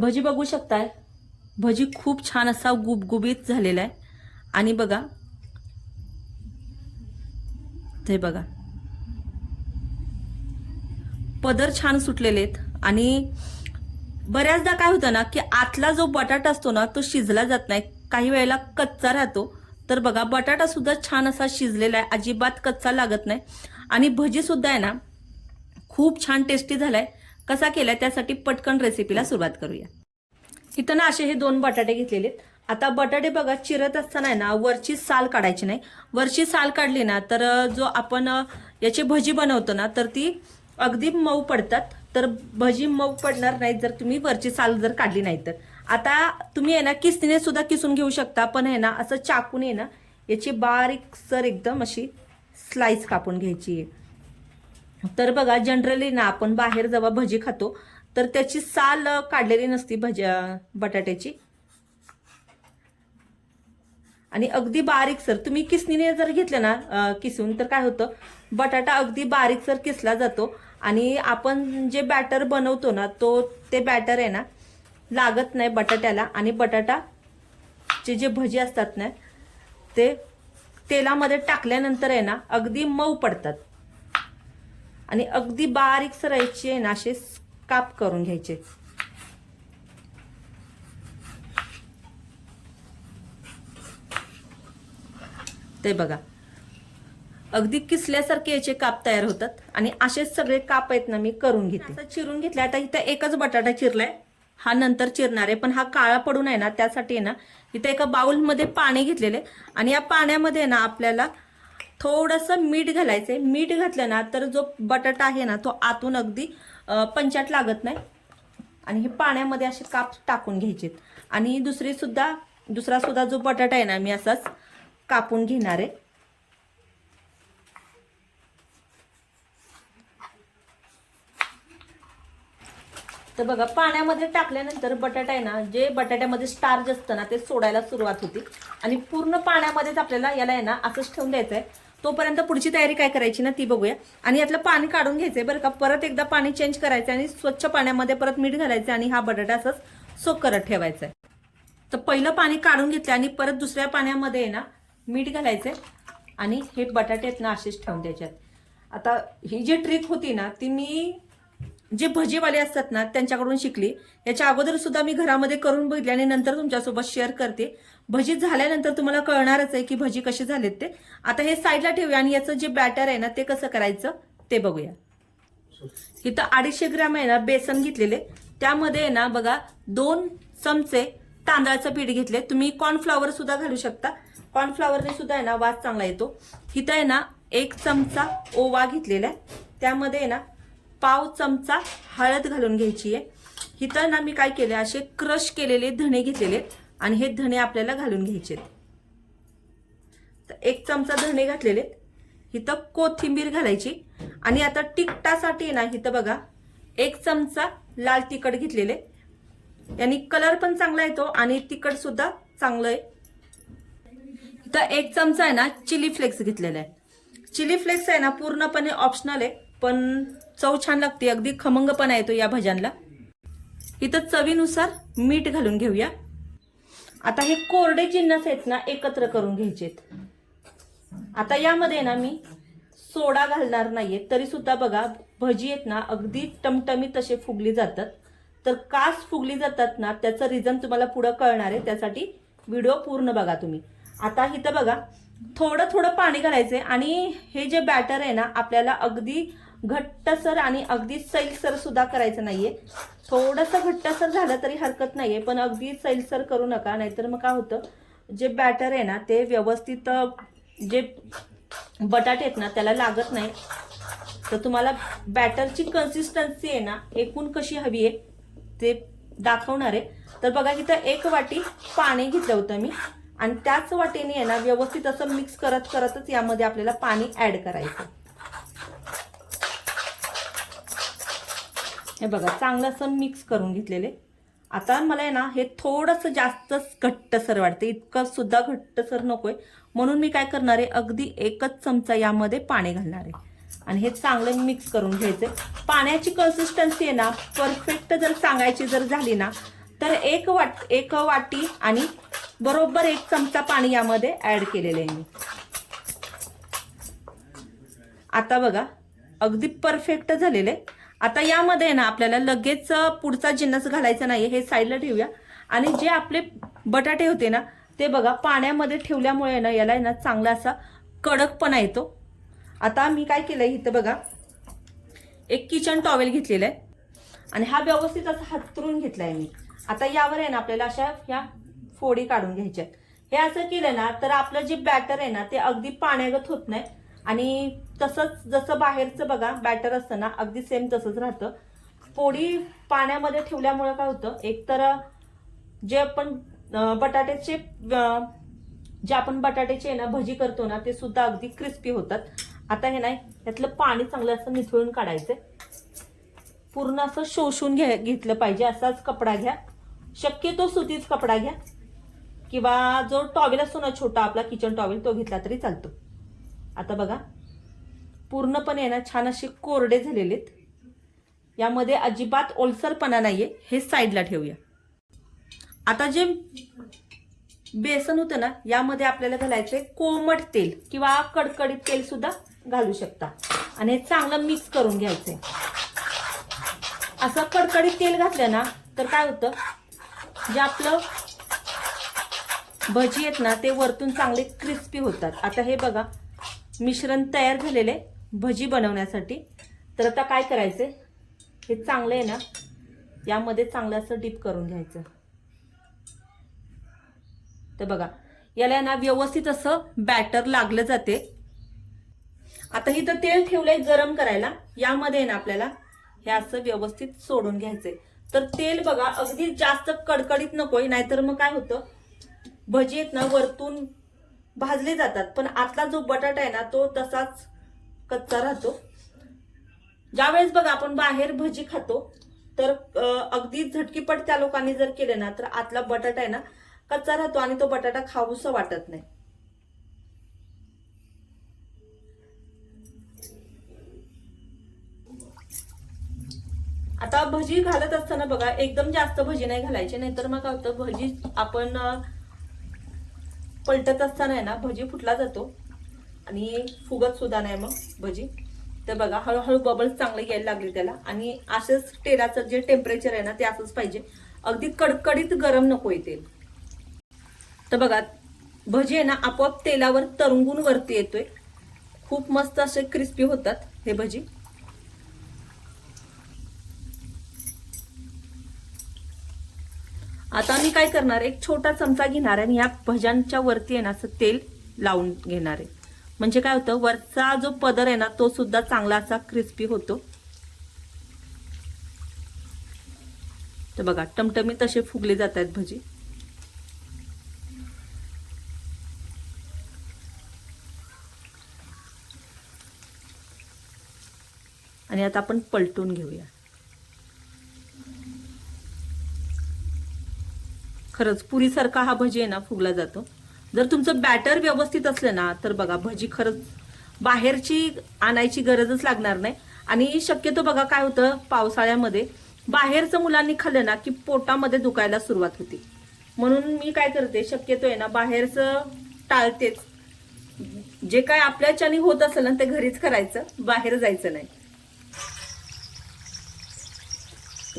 भजी बघू शकताय. भजी खूप छान असा गुबगुबीत झालेला आहे. आणि बघा. ते बघा. पदर छान सुटलेले आहेत. आणि बऱ्याचदा काय होतं ना की आतला जो बटाटा असतो ना तो शिजला जात नाही. काही वेळेला कच्चा राहतो. तर बघा बटाटा सुद्धा छान असा शिजलेला आहे. अजिबात कच्चा लागत नाही. आणि भजी सुद्धा आहे ना खूप छान टेस्टी झालाय. कसा केला त्यासाठी पटकन रेसिपीला सुरुवात करूया. इथं ना असे हे दोन बटाटे घेतलेले आहेत. आता बटाटे बघा चिरत असताना आहे ना वरची साल काढायची नाही. वरची साल काढली ना तर जो आपण याची भजी बनवतो ना तर ती अगदी मऊ पडतात. तर भजी मऊ पडणार नाही जर तुम्ही वरची साल जर काढली नाही तर. आता तुम्ही आहे ना किसनीने सुद्धा किसून घेऊ शकता पण आहे ना असं चाकून आहे ना याची बारीक सर एकदम अशी स्लाइस कापून घ्यायची आहे. तर बघा जनरली ना आपण बाहेर जेव्हा भजी खातो तर त्याची साल काढलेली नसती भज्या बटाट्याची. आणि अगदी बारीक सर तुम्ही किसणीने जर घेतलं ना किसून तर काय होतं बटाटा अगदी बारीक सर किसला जातो. आणि आपण जे बॅटर बनवतो ना तो ते बॅटर आहे ना लागत नाही बटाट्याला. आणि बटाटा चे जे भजी असतात ना ते तेलामध्ये टाकल्यानंतर आहे ना अगदी मऊ पडतात. आणि अगदी बारीक सरायचे ना असे काप करून घ्यायचे. ते बघा. अगदी किसल्यासारखे याचे काप तयार होतात आणि असेच सगळे काप आहेत ना मी करून घेते. चिरून घेतले आता इथं एकच बटाटा चिरलाय. हा नंतर चिरणार आहे पण हा काळा पडून आहे ना त्यासाठी आहे ना इथं एका बाउलमध्ये पाणी घेतलेले आणि या पाण्यामध्ये ना आपल्याला थोडंसं मीठ घालायचंय. मीठ घातलं ना तर जो बटाटा आहे ना तो आतून अगदी पंचाट लागत नाही. आणि हे पाण्यामध्ये असे काप टाकून घ्यायचे आणि दुसरी सुद्धा दुसरा सुद्धा जो बटाटा आहे ना मी असाच कापून घेणार आहे. तर बघा पाण्यामध्ये टाकल्यानंतर बटाटा आहे ना जे बटाट्यामध्ये स्टार्च असतं ना ते सोडायला सुरुवात होती. आणि पूर्ण पाण्यामध्येच आपल्याला याला आहे ना असंच ठेवून द्यायचं आहे तोपर्यंत पुढची तयारी काय करायची ना ती बघूया. आणि यातलं पाणी काढून घ्यायचंय बरं का. परत एकदा पाणी चेंज करायचं आणि स्वच्छ पाण्यामध्ये परत मीठ घालायचं आणि हा बटाटा असंच सोक करत ठेवायचा आहे तर पहिलं पाणी काढून घेतलं आणि परत दुसऱ्या पाण्यामध्ये आहे ना मीठ घालायचंय आणि हे बटाटे आहेत ना असेच ठेवून द्यायच्यात आता ही जी ट्रिक होती ना ती मी जे भजीवाले असतात ना त्यांच्याकडून शिकली. याच्या अगोदर सुद्धा मी घरामध्ये करून बघितली आणि नंतर तुमच्यासोबत शेअर करते. भजी झाल्यानंतर तुम्हाला कळणारच आहे की भजी कशी झालेत ते. आता हे साईडला ठेवूया आणि याचं जे बॅटर आहे ना ते कसं करायचं ते बघूया. इथं अडीचशे ग्रॅम आहे ना बेसन घेतलेले. त्यामध्ये आहे ना बघा दोन चमचे तांदळाचं पीठ घेतले. तुम्ही कॉर्नफ्लॉवर सुद्धा घालू शकता. कॉर्नफ्लॉवरने सुद्धा आहे ना वास चांगला येतो. इथं आहे ना एक चमचा ओवा घेतलेला आहे. त्यामध्ये आहे ना पाव चमचा हळद घालून घ्यायची आहे. इथं ना मी काय केले असे क्रश केलेले धणे घेतलेले आणि हे धणे आपल्याला घालून घ्यायचे तर एक चमचा धणे घातलेले इथं कोथिंबीर घालायची आणि आता तिखटासाठी ना इथं बघा एक चमचा लाल तिखट घेतलेले. यांनी कलर पण चांगला येतो आणि तिखट सुद्धा चांगलं आहे. इथं एक चमचा आहे ना चिली फ्लेक्स घेतलेला. आहे चिली फ्लेक्स आहे ना पूर्णपणे ऑप्शनल आहे. पण चव छान लागते. अगदी खमंगपणा येतो या भज्यांला. इथं चवीनुसार मीठ घालून घेऊया. आता हे कोरडे जिन्नस आहेत ना एकत्र करून घ्यायचेत. आता यामध्ये ना मी सोडा घालणार नाहीये. तरी सुद्धा बघा भजी आहेत ना अगदी टमटमी तसे फुगली जातात. तर कास फुगली जातात ना त्याचं रिझन तुम्हाला पुढं कळणार आहे. त्यासाठी व्हिडिओ पूर्ण बघा तुम्ही. आता इथं बघा थोडं थोडं पाणी घालायचंय. आणि हे जे बॅटर आहे ना आपल्याला अगदी घट्टसर आणि अगदी सैलसर सुद्धा करायचं नाहीये. थोडंसं घट्टसर झालं तरी हरकत नाहीये पण अगदी सैलसर करू नका नाहीतर मग काय होतं जे बॅटर आहे ना ते व्यवस्थित जे बटाटे आहेत ना त्याला लागत नाही. तर तुम्हाला बॅटरची कन्सिस्टन्सी आहे ना एकूण कशी हवी आहे ते दाखवणार आहे. तर बघा इथं एक वाटी पाणी घेतलं होतं मी आणि त्याच वाटीने आहे ना व्यवस्थित असं मिक्स करत करतच यामध्ये आपल्याला पाणी ॲड करायचं हे बघा चांगलं असं मिक्स करून घेतलेले. आता मला आहे ना हे थोडंसं जास्तच घट्टसर वाटते इतकं सुद्धा घट्टसर नकोय. म्हणून मी काय करणार आहे अगदी एकच चमचा यामध्ये पाणी घालणार आहे. आणि हे चांगलं मिक्स करून घ्यायचं पाण्याची कन्सिस्टन्सी आहे ना परफेक्ट जर सांगायची जर झाली ना तर एक वाट एक वाटी आणि बरोबर एक चमचा पाणी यामध्ये ऍड केलेलं आहे मी. आता बघा अगदी परफेक्ट झालेले आता यामध्ये आहे ना आपल्याला लगेच पुढचा जिन्नस घालायचा नाही हे साईडला ठेवूया. आणि जे आपले बटाटे होते ना ते बघा पाण्यामध्ये ठेवल्यामुळे ना याला आहे ना चांगला असा कडकपणा येतो. आता मी काय केलं आहे इथं बघा एक किचन टॉवेल घेतलेला आहे. आणि हा व्यवस्थित असा हातरून आहे मी. आता यावर आहे ना आपल्याला अशा ह्या फोडी काढून घ्यायच्या आहेत. हे असं केलं ना तर आपलं जे बॅटर आहे ना ते अगदी पाण्यागत होत नाही. आणि तसंच जसं बाहेरचं बघा बॅटर असतं ना अगदी सेम तसंच राहतं. पोळी पाण्यामध्ये ठेवल्यामुळं काय होतं एकतर जे आपण बटाट्याचे जे आपण बटाट्याचे आहे ना भजी करतो ना ते सुद्धा अगदी क्रिस्पी होतात. आता हे नाही यातलं पाणी चांगलं असं निथळून काढायचं पूर्ण असं शोषून घ्या घेतलं पाहिजे असाच कपडा घ्या. शक्यतो सुतीच कपडा घ्या. किंवा जो टॉवेल असतो ना छोटा आपला किचन टॉवेल तो घेतला तरी चालतो. आता बघा. पूर्णपणे ना छान असे कोरडे झालेले आहेत यामध्ये अजिबात ओलसरपणा नाहीये. हे साईडला ठेवूया. आता जे बेसन होतं ना यामध्ये आपल्याला घालायचंय कोमट तेल किंवा कडकडीत तेल सुद्धा घालू शकता. आणि हे चांगलं मिक्स करून घ्यायचंय. असं कडकडीत तेल घातलं ना तर काय होतं? जे आपलं भजी आहेत ना ते वरतून चांगले क्रिस्पी होतात. आता हे बघा. मिश्रण तयार झालेले भजी बनवण्यासाठी. तर आता काय करायचंय? हे चांगलं आहे ना? यामध्ये चांगलं असं डीप करून घ्यायचं. तर बघा याला ना व्यवस्थित असं बॅटर लागलं जाते. आता इथं तेल ठेवलंय गरम करायला. यामध्ये ना आपल्याला हे असं व्यवस्थित सोडून घ्यायचंय. तर तेल बघा अगदी जास्त कडकडीत नकोय नाहीतर मग काय होतं? भजी आहेत ना वरतून भाजले जातात. पण आतला जो बटाटा आहे ना तो तसाच कच्चा राहतो. ज्यावेळेस बघा आपण बाहेर भजी खातो तर अगदी झटकीपट त्या लोकांनी जर केले ना तर आतला बटाटा आहे ना कच्चा राहतो आणि तो बटाटा खाऊसा वाटत नाही. आता भजी घालत असताना बघा एकदम जास्त भजी नाही घालायची नाहीतर मग काय होतं भजी आपण पलटत असताना आहे ना भजी फुटला जातो. आणि फुगत सुद्धा नाही मग भजी. तर बघा हळूहळू बबल्स चांगले यायला लागले त्याला. आणि असंच तेलाचं जे टेम्परेचर आहे ना ते असंच पाहिजे. अगदी कडकडीत गरम नको येते तर बघा भजी आहे ना आपोआप तेलावर तरंगून वरती येतोय. खूप मस्त असे क्रिस्पी होतात हे भजी. आता मी काय करणार एक छोटा चमचा घेणार आहे आणि या भज्यांच्या वरती आहे ना असं तेल लावून घेणार आहे. म्हणजे काय होतं वरचा जो पदर आहे ना तो सुद्धा चांगला असा क्रिस्पी होतो. तर बघा टमटमी तसे फुगले जात आहेत भजी. आणि आता आपण पलटून घेऊया. खरंच पुरीसारखा हा भजी आहे ना फुगला जातो. जर तुमचं बॅटर व्यवस्थित असलं ना तर बघा भजी खरंच बाहेरची आणायची गरजच लागणार नाही. आणि शक्यतो बघा काय होतं पावसाळ्यामध्ये बाहेरचं मुलांनी खाल्लं ना की पोटामध्ये दुखायला सुरुवात होती. म्हणून मी काय करते शक्यतो आहे ना बाहेरचं टाळतेच. जे काय आपल्याच्याने होत असेल ना ते घरीच करायचं बाहेर जायचं नाही.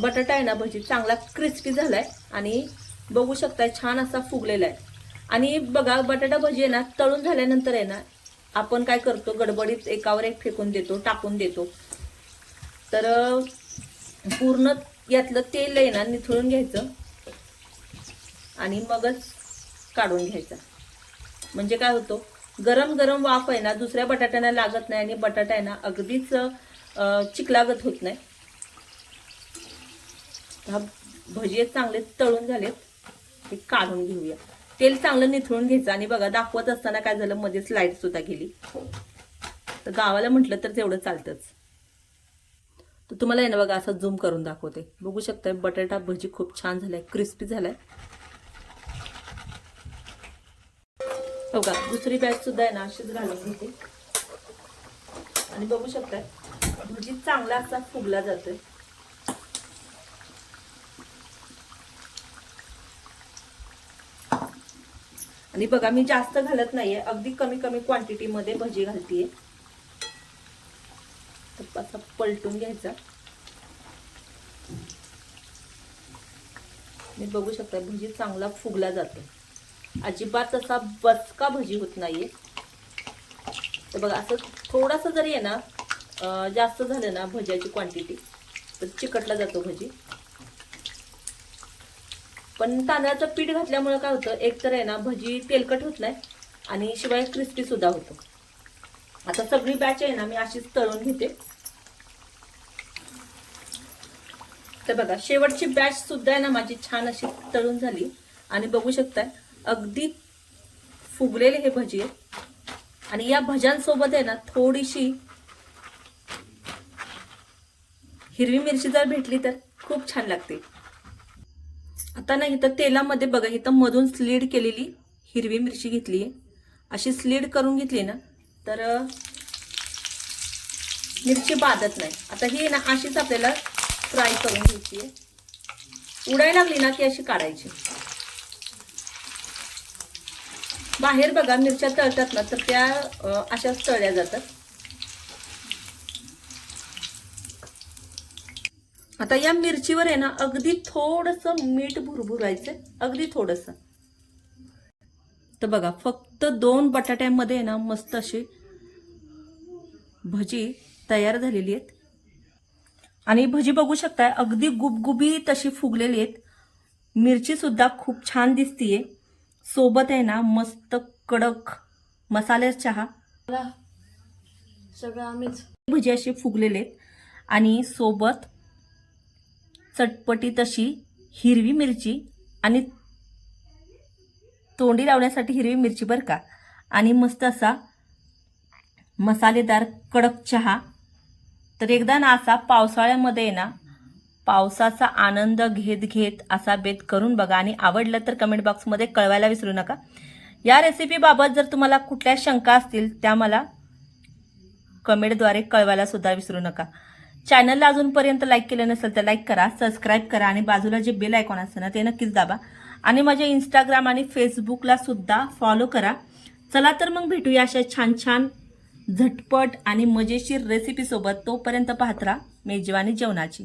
बटाटा आहे ना भजी चांगला क्रिस्पी झालाय. आणि बघू शकताय छान असा फुगलेला आहे. आणि बघा बटाटा भजी आहे ना तळून झाल्यानंतर आहे ना आपण काय करतो गडबडीत एकावर एक फेकून देतो टाकून देतो. तर पूर्ण यातलं तेल आहे ना निथळून घ्यायचं. आणि मगच काढून घ्यायचं. म्हणजे काय होतो गरम गरम वाफ आहे ना दुसऱ्या बटाट्याला लागत नाही आणि बटाटा आहे ना अगदीच चिकलागत होत नाही. हा भजी चांगले तळून झालेत. ते काढून घेऊया. तेल चांगलं निथळून घ्यायचं आणि बघा दाखवत असताना काय झालं मध्येच लाइट सुद्धा गेली. तर गावाला म्हटलं तर तेवढं चालतंच. तर तुम्हाला आहे ना बघा असं झूम करून दाखवते. बघू शकताय बटाटा भजी खूप छान झालाय क्रिस्पी झालाय. हो बघा दुसरी बॅच सुद्धा आहे ना अशीच घालून घेते. आणि बघू शकताय भजी चांगला असा फुगला जातोय. आणि बघा मी जास्त घालत नाहीये. अगदी कमी कमी क्वांटिटीमध्ये भजी घालतीये. तर असा पलटून घ्यायचा. मी बघू शकता भजी चांगला फुगला जातो अजिबात असा बचका भजी होत नाहीये. तर बघा असं थोडासा जरी आहे ना जास्त झालं ना भज्याची क्वांटिटी तर चिकटला जातो भजी. पण तांदळाचं पीठ घातल्यामुळे काय होतं एक तर आहे ना भजी तेलकट होत नाही आणि शिवाय क्रिस्पी सुद्धा होतो. आता सगळी बॅच आहे ना मी अशीच तळून घेते. तर बघा शेवटची बॅच सुद्धा आहे ना माझी छान अशी तळून झाली. आणि बघू शकताय अगदी फुगलेले हे भजी आणि या भज्यांसोबत आहे ना थोडीशी हिरवी मिरची जर भेटली तर खूप छान लागते. आता नाही तर तेलामध्ये बघा इथं मधून स्लीड केलेली हिरवी मिरची घेतली. आहे अशी स्लीड करून घेतली ना तर मिरची बाधत नाही. आता ही ना अशीच आपल्याला फ्राय करून घ्यायची आहे. उडायला लागली ना की अशी काढायची. बाहेर बघा मिरच्या तळतात ना तर त्या अशाच तळल्या जातात. आता या मिरचीवर आहे ना अगदी थोडस मीठ भुरभुरायचं अगदी थोडस. तर बघा फक्त दोन बटाट्यांमध्ये आहे ना मस्त अशी भजी तयार झालेली आहेत. आणि भजी बघू शकताय अगदी गुबगुबीत अशी फुगलेली आहेत. मिरची सुद्धा खूप छान दिसतीये. सोबत आहे ना मस्त कडक मसाले चहा. सगळं आम्हीच. भजी असे फुगलेले आहेत. आणि सोबत चटपटीत अशी हिरवी मिरची आणि तोंडी लावण्यासाठी हिरवी मिरची बरं का? आणि मस्त असा मसालेदार कडक चहा. तर एकदा ना असा पावसाळ्यामध्ये ना पावसाचा आनंद घेत घेत असा बेत करून बघा. आणि आवडलं तर कमेंट बॉक्समध्ये कळवायला विसरू नका. या रेसिपीबाबत जर तुम्हाला कुठल्या शंका असतील त्या मला कमेंटद्वारे कळवायला सुद्धा विसरू नका. चॅनलला अजूनपर्यंत लाईक केलं नसेल तर लाईक करा सबस्क्राईब करा आणि बाजूला जे बेल आयकॉन असतं ना ते नक्कीच दाबा. आणि माझ्या इंस्टाग्राम आणि फेसबुकला सुद्धा फॉलो करा. चला तर मग भेटूया अशा छान छान झटपट आणि मजेशीर रेसिपीसोबत तोपर्यंत पाहत राहा मेजवानी जेवणाची.